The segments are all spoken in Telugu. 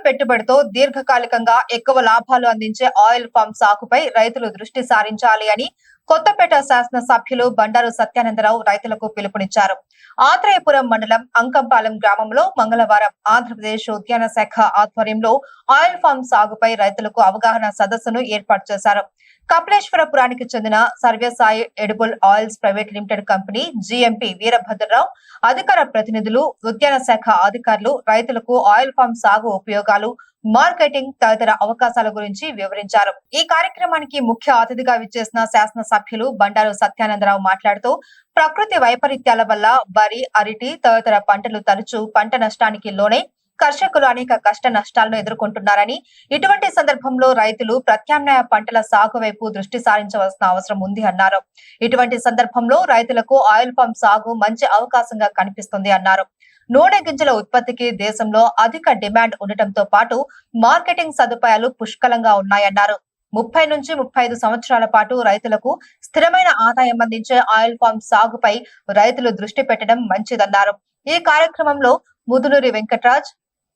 పెట్టుబడితో దీర్ఘకాలికంగా ఎక్కువ లాభాలు అందించే ఆయిల్ ఫామ్ సాగుపై రైతులు దృష్టి సారించాలి అని కొత్తపేట శాసన సభ్యులు బండారు సత్యానందరావు రైతులకు పిలుపునిచ్చారు. ఆత్రేయపురం మండలం అంకంపాలెం గ్రామంలో మంగళవారం ఆంధ్రప్రదేశ్ ఉద్యాన శాఖ ఆధ్వర్యంలో ఆయిల్ ఫామ్ సాగుపై రైతులకు అవగాహన సదస్సును ఏర్పాటు చేశారు. కపిలేశ్వరపురానికి చెందిన Sarvesai edible oils private limited company GMP Veerabhadrarao అధికార ప్రతినిధులు ఉద్యాన శాఖ అధికారులు రైతులకు ఆయిల్ ఫామ్ సాగు ఉపయోగాలు మార్కెటింగ్ తదితర అవకాశాల గురించి వివరించారు. ఈ కార్యక్రమానికి ముఖ్య అతిథిగా విచ్చేసిన శాసన సభ్యులు బండారు సత్యానందరావు మాట్లాడుతూ ప్రకృతి వైపరీత్యాల వల్ల వరి అరటి తదితర పంటలు తరచూ పంట నష్టానికి లోనై కర్షకులు అనేక కష్ట నష్టాలను ఎదుర్కొంటున్నారని ఇటువంటి సందర్భంలో రైతులు ప్రత్యామ్నాయ పంటల సాగు వైపు దృష్టి సారించవలసిన అవసరం ఉంది అన్నారు. ఇటువంటి సందర్భంలో రైతులకు ఆయిల్ పంప్ సాగు మంచి అవకాశంగా కనిపిస్తుంది అన్నారు. నూనె గింజల ఉత్పత్తికి దేశంలో అధిక డిమాండ్ ఉండటంతో పాటు మార్కెటింగ్ సదుపాయాలు పుష్కలంగా ఉన్నాయన్నారు. ముప్పై నుంచి ముప్పై ఐదు సంవత్సరాల పాటు రైతులకు స్థిరమైన ఆదాయం అందించే ఆయిల్ ఫామ్ సాగుపై రైతులు దృష్టి పెట్టడం మంచిదన్నారు. ఈ కార్యక్రమంలో ముదునూరి వెంకటరాజ్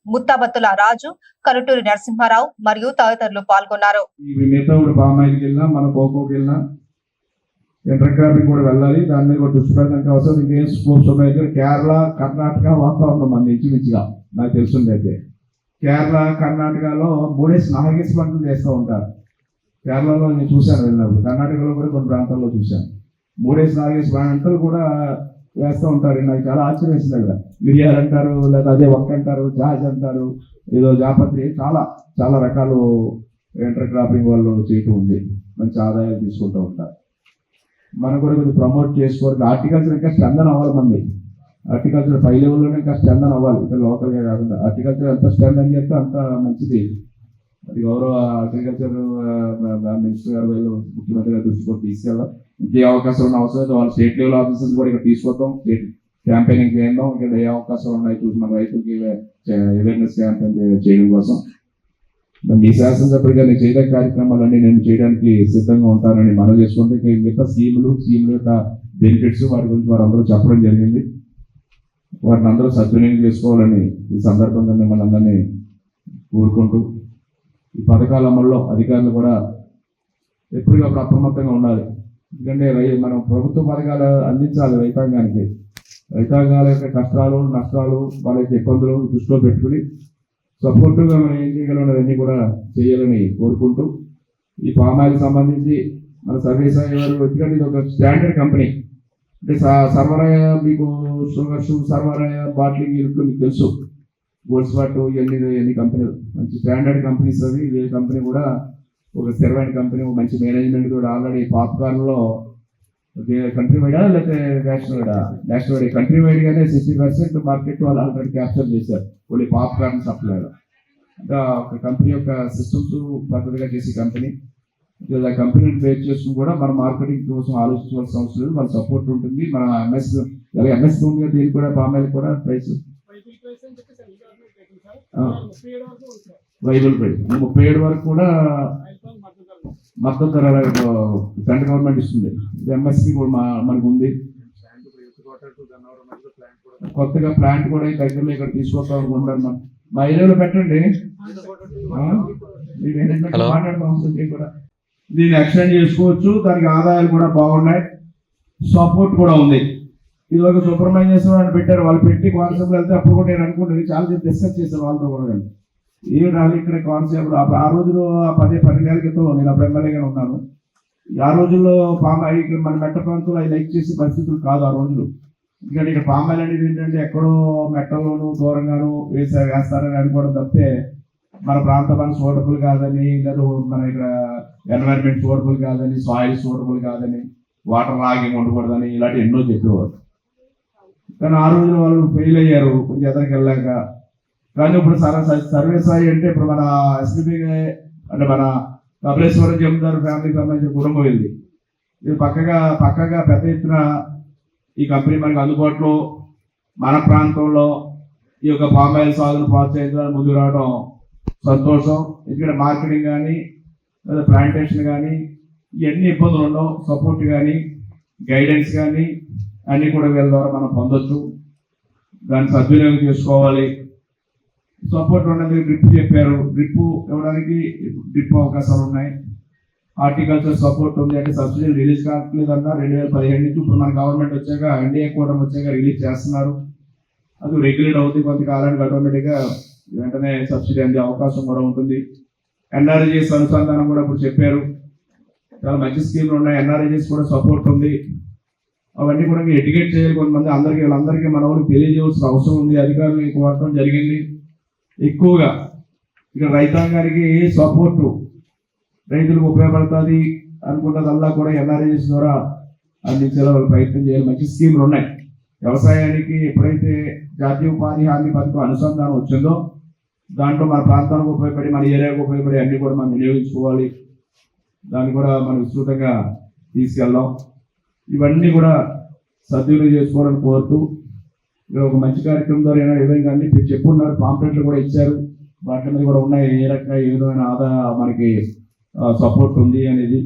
ముత్తాబత్తుల రాజు కరుటూరి నరసింహారావు మరియు తదితరులు పాల్గొన్నారు. ఇవి కూడా వెళ్ళాలి. దాని మీద కూడా దృష్టి పెట్టడానికి అవసరం. ఇంకేం స్కోప్స్ ఉన్నాయి కేరళ కర్ణాటక వాతావరణం మన ఇంచుమించుగా నాకు తెలుస్తుంది అయితే కేరళ కర్ణాటకలో మూడేసి నాగేసి పంటలు చేస్తూ ఉంటారు. కేరళలో నేను చూశాను వెళ్ళినప్పుడు. కర్ణాటకలో కూడా కొన్ని ప్రాంతాల్లో చూశాను. మూడేసి నాగేసి పంటలు కూడా వేస్తూ ఉంటారు. నాకు చాలా ఆశ్చర్యం వేసింది అక్కడ. మిరియాలు అంటారు లేదా అదే ఒక్క అంటారు జాజ్ అంటారు ఏదో జాపత్రి చాలా చాలా రకాలు ఇంటర్ క్రాపింగ్ వాళ్ళు చేయటం ఉంది మంచి ఆదాయాలు తీసుకుంటూ ఉంటారు. మనం కూడా కొంచెం ప్రమోట్ చేసుకోవాలి హార్టికల్చర్ ఇంకా స్పందన అవ్వాలి మంది హార్టికల్చర్ పై లెవెల్లోనే ఇంకా స్పందన అవ్వాలి. ఇంకా లోకల్గా కాకుండా. హార్టికల్చర్ ఎంత స్పందన చేస్తే అంత మంచిది. అది గౌరవ అగ్రికల్చర్ మినిస్టర్ గారు వీళ్ళు ముఖ్యమంత్రి గారు దృష్టి కూడా ఇంకే అవకాశం ఉన్న అవసరం అయితే వాళ్ళ స్టేట్ లెవెల్ ఆఫీసర్స్ కూడా ఇక్కడ తీసుకొద్దాం. స్టేట్ క్యాంపెయినింగ్ చేద్దాం. ఇక్కడ ఏ అవకాశాలు ఉన్నాయి చూసి మన రైతులకి అవేర్నెస్ క్యాంపెయిన్ చేయడం కోసం. మీ శాసనసభ్యుడిగా నేను చేయడానికి కార్యక్రమాలన్నీ నేను చేయడానికి సిద్ధంగా ఉంటానని మనం చేసుకుంటే మిగతా స్కీములు స్కీముల యొక్క బెనిఫిట్స్ వాటి గురించి వారందరూ చెప్పడం జరిగింది. వాటిని అందరూ సద్వినియోగం చేసుకోవాలని ఈ సందర్భంగా మిమ్మల్ని అందరినీ కోరుకుంటూ ఈ పథకాల అమల్లో అధికారులు కూడా ఎప్పటికప్పుడు అప్రమత్తంగా ఉండాలి. ఎందుకంటే రై మనం ప్రభుత్వ పథకాలు అందించాలి రైతాంగానికి. రైతాంగాల యొక్క కష్టాలు నష్టాలు వాళ్ళ యొక్క ఇబ్బందులు దృష్టిలో పెట్టుకుని సపోర్టుగా మనం ఏం చేయగలమన్నదన్నీ కూడా చేయాలని కోరుకుంటూ ఈ పామాయిల్ సంబంధించి మన సర్వేసాయి వారు ఎందుకంటే ఇది ఒక స్టాండర్డ్ కంపెనీ. అంటే స- సర్వరాయ మీకు షుగర్స్ సర్వరాయ బాట్లింగ్ యూనిట్లు మీకు తెలుసు. గోల్డ్ స్పాట్ ఇవన్నీ ఇవన్నీ కంపెనీలు. మంచి స్టాండర్డ్ కంపెనీస్ అవి. ఇదే కంపెనీ కూడా ఒక స్థిరమైన కంపెనీ మంచి మేనేజ్మెంట్ కూడా ఆల్రెడీ పాప్కార్న్లో కంట్రీ వైడా లేకపోతే నేషనల్ వైడా నేషనల్ వైడ్ కంట్రీ వైడ్ గానే సిక్స్టీ పర్సెంట్ మార్కెట్ వాళ్ళు ఆల్రెడీ క్యాప్చర్ చేశారు. ఓన్లీ పాప్కార్న్ సప్లై ఇంకా ఒక కంపెనీ యొక్క సిస్టమ్స్ పద్ధతిగా చేసే కంపెనీ ఇలా కంపెనీని బేస్ చేసుకుని కూడా మన మార్కెటింగ్ కోసం ఆలోచించవలసిన అవసరం లేదు. మన సపోర్ట్ ఉంటుంది. మన ఎంఎస్ అలాగే ఎంఎస్ భూమిగా దీనికి కూడా పామాయిల్ కూడా ప్రైస్ వైబుల్ ప్రైస్. ముప్పై ఏడు వరకు కూడా మద్దతు ధర సెంట్రల్ గవర్నమెంట్ ఇస్తుంది. ఎంఎస్పి కూడా మా మనకు ఉంది. కొత్తగా ప్లాంట్ కూడా దగ్గరలో ఇక్కడ తీసుకొస్తాం అనుకుంటారు మనం మా ఏరియాలో పెట్టండి? మీ దీన్ని ఎక్స్టెండ్ చేసుకోవచ్చు. దానికి ఆదాయాలు కూడా బాగున్నాయి. సపోర్ట్ కూడా ఉంది. ఇది ఒక సుబ్రహ్మణ్యేశ్వరం అని పెట్టారు. వాళ్ళు పెట్టి కాన్సెప్ట్ వెళ్తే అప్పుడు కూడా నేను అనుకుంటుంది చాలా డిస్కస్ చేశాను వాళ్ళతో కూడా నేను ఏమి ఇక్కడ కాన్సెప్ట్ ఆ రోజులో పదే పది పన్నెండేళ్ళ క్రితం నేను అప్పుడు ఎమ్మెల్యేగా ఉన్నాను. ఆ రోజుల్లో పామాయి ఇక్కడ మన మెట్ట ప్రాంతంలో అవి లైక్ చేసే పరిస్థితులు కాదు ఆ రోజులు. ఎందుకంటే ఇక్కడ పామాయిల్ అనేది ఏంటంటే ఎక్కడో మెట్టలోను దూరంగాను వేసే వేస్తారని అనుకోవడం తప్పితే మన ప్రాంతం మన సూటబుల్ కాదని లేదా మన ఇక్కడ ఎన్వైరన్మెంట్ సూటబుల్ కాదని సాయిల్ సూటబుల్ కాదని వాటర్ లాగింగ్ ఉండకూడదని ఇలాంటి ఎన్నో చెప్పేవారు. కానీ ఆ రోజున వాళ్ళు ఫెయిల్ అయ్యారు. కొంచెం ఎదరికి వెళ్ళాక కానీ ఇప్పుడు సర సర్వే అంటే ఇప్పుడు మన ఎస్పీబీ అంటే మన కపిలేశ్వరం జమీందారు ఫ్యామిలీకి సంబంధించిన కుటుంబం ఇది ఇది పక్కగా పక్కగా పెద్ద ఎత్తున ఈ కంపెనీ మనకు అందుబాటులో మన ప్రాంతంలో ఈ యొక్క పామాయిల్ సాగును ప్రోత్సహించడానికి ముందు రావడం సంతోషం. ఎందుకంటే మార్కెటింగ్ కానీ లేదా ప్లాంటేషన్ కానీ ఇవన్నీ ఇబ్బందులు ఉండవు. సపోర్ట్ కానీ గైడెన్స్ కానీ అన్నీ కూడా వీళ్ళ ద్వారా మనం పొందొచ్చు. దాన్ని సద్వినియోగం చేసుకోవాలి. సపోర్ట్ ఉన్నది డ్రిప్ చెప్పారు. డ్రిప్ ఇవ్వడానికి డ్రిప్ అవకాశాలు ఉన్నాయి. హార్టికల్చర్ సపోర్ట్ ఉంది అంటే సబ్సిడీ రిలీజ్ కావట్లేదన్నా రెండు వేల పదిహేడు నుంచి ఇప్పుడు మన గవర్నమెంట్ వచ్చాక ఎన్డీఏ కూడా వచ్చాక రిలీజ్ చేస్తున్నారు. అది రెగ్యులేట్ అవుతుంది కొంతకాలానికి ఆటోమేటిక్గా వెంటనే సబ్సిడీ అందే అవకాశం కూడా ఉంటుంది. ఎన్ఆర్జీఎస్ అనుసంధానం కూడా ఇప్పుడు చెప్పారు. చాలా మంచి స్కీమ్లు ఉన్నాయి. ఎన్ఆర్జీఎస్ కూడా సపోర్ట్ ఉంది. అవన్నీ కూడా ఎడ్యుకేట్ చేయాలి కొంతమంది. అందరికీ వీళ్ళందరికీ మన వాళ్ళకి తెలియజేయాల్సిన అవసరం ఉంది. అధికారులు కోరటం జరిగింది. ఎక్కువగా ఇక్కడ రైతాంగానికి సపోర్టు రైతులకు ఉపయోగపడుతుంది అనుకున్నదల్లా కూడా ఎన్ఆర్ఎస్ ద్వారా అందించేలా ప్రయత్నం చేయాలి. మంచి స్కీములు ఉన్నాయి. వ్యవసాయానికి ఎప్పుడైతే జాతీయ ఉపాధి హామీ పథకం అనుసంధానం వచ్చిందో దాంట్లో మన ప్రాంతానికి ఉపయోగపడి మన ఏరియాకు ఉపయోగపడి అన్ని కూడా మనం వినియోగించుకోవాలి. దాన్ని కూడా మనం విస్తృతంగా తీసుకెళ్దాం. ఇవన్నీ కూడా సద్వినియోగం చేసుకోవాలని కోరుతూ ఇక్కడ ఒక మంచి కార్యక్రమం ద్వారా ఏదైనా విధంగా అన్ని ఇప్పుడు చెప్పున్నారు పాంప్లెట్లు కూడా ఇచ్చారు. వాటి మీద కూడా ఉన్నాయి ఏ రకంగా ఏ విధమైన ఆదా మనకి సపోర్ట్ ఉంది అనేది